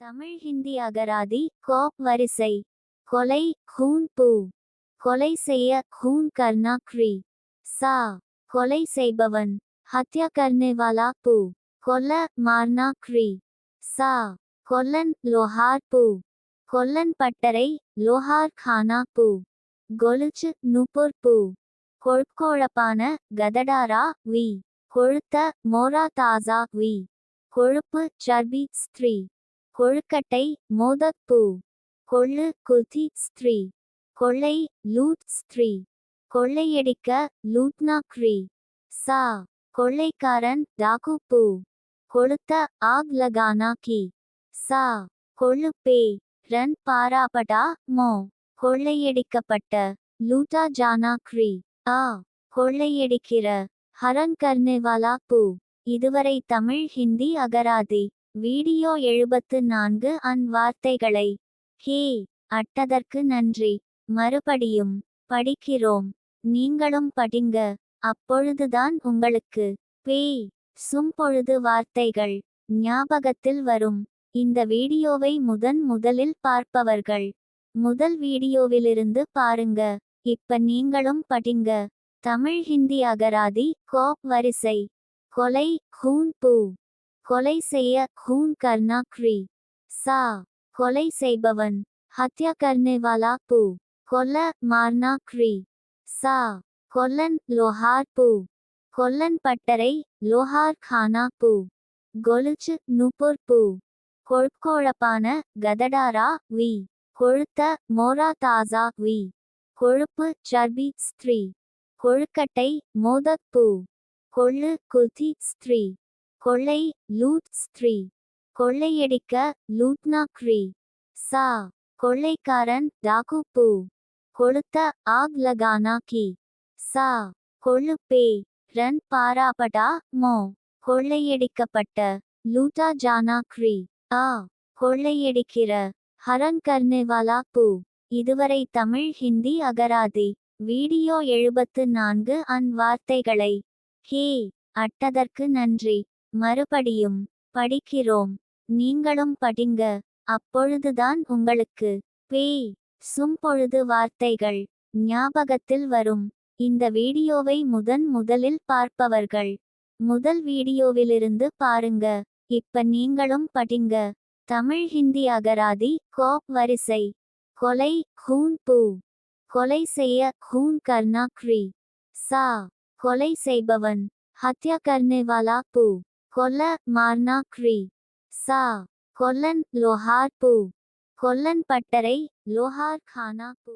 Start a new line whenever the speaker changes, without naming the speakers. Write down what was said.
தமிழ் ஹிந்தி அகராதி கோப் வரிசை. கொலை கூன் பூ. கொலை செய்ய கூன் கர்னா க்ரி. சா. கொலை செய்பவன். ஹத்யா கர்ணேவாலா பூ. கொல்ல மார்னா க்ரி. சா. கொல்லன் லோஹார் பூ. கொல்லன் பட்டறை லோஹார் கானா பூ. கொலுச்சு நுபுர் பூ. கொழுக்கோழப்பான கதடாரா வி. கொழுத்த மோரா தாசா வி. கொழுப்பு சர்பி ஸ்திரீ. கொழுக்கட்டை மோதக் பூ கொள்ளு குதி ஸ்திரீ. கொள்ளை லூட் ஸ்திரீ. கொள்ளையடிக்க லூட்னா க்ரீ சா. கொள்ளைக்காரன் டாகு பூ கொளுத்த ஆக் லகானா கி சா. கொள்ளு பே ரன் பாராபடா மோ. கொள்ளையடிக்கப்பட்ட லூட்டா ஜானா க்ரீ ஆ. கொள்ளையடிக்கிற ஹரன் கர்னேவாலா பூ இதுவரை தமிழ் ஹிந்தி அகராதி. வீடியோ எழுபத்து நான்கு அன் வார்த்தைகளை. ஹே அட்டதற்கு நன்றி. மறுபடியும் படிக்கிறோம். நீங்களும் படிங்க. அப்பொழுதுதான் உங்களுக்கு பேய் சும்பொழுது வார்த்தைகள் ஞாபகத்தில் வரும். இந்த வீடியோவை முதன் முதலில் பார்ப்பவர்கள் முதல் வீடியோவிலிருந்து பாருங்க. இப்ப நீங்களும் படிங்க. தமிழ் ஹிந்தி அகராதி கோப் வரிசை கொலை ஹூன் பூ. கொலை செய்ய ஹூன் கர்னா க்ரி. சா. கொலை செய்பவன். ஹத்யா கர்னேவாலா பூ. கொல்ல மார்னா க்ரி. சா. கொல்லன் லோஹார் பூ. கொல்லன் பட்டறை லோஹார் கானா பூ. கொலுச்சு நுபுர் பூ. கொழுக்கோழப்பான கதடாரா வி. கொழுத்த மோரா தாசா வி. கொழுப்பு சர்பி ஸ்திரீ. கொழுக்கட்டை மோதக் பூ. கொள்ளு குதி ஸ்திரீ. கொள்ளை லூட் ஸ்திரீ. கொள்ளையடிக்க லூட்னா க்ரீ சா. கொள்ளைக்காரன் டாகு பூ. கொளுத்த ஆக் லகானா கி சா. கொள்ளு பே. ரன் பாராபடா மோ. கொள்ளையடிக்கப்பட்ட லூட்டா ஜானா க்ரி ஆ. கொள்ளையடிக்கிற ஹரன் கர்னேவாலா பூ. இதுவரை தமிழ் ஹிந்தி அகராதி. வீடியோ எழுபத்து நான்கு அன் வார்த்தைகளை. ஹே அட்டதற்கு நன்றி. மறுபடியும் படிக்கிறோம் நீங்களும் படிங்க அப்பொழுதுதான் உங்களுக்கு பேய் சும்பொழுது வார்த்தைகள் ஞாபகத்தில் வரும். இந்த வீடியோவை முதன் முதலில் பார்ப்பவர்கள் முதல் வீடியோவிலிருந்து பாருங்க. இப்ப நீங்களும் படிங்க. தமிழ் ஹிந்தி அகராதி கோப் வரிசை கொலை ஹூன் பூ கொலை செய்ய ஹூன் கர்னா க்ரி சா கொலை செய்பவன் ஹத்யா கர்னேவாலா பூ. கொல்ல மார்னா க்ரி. சா. கொல்லன் லோஹார் பூ. கொல்லன் பட்டறை லோஹார் கானா பூ.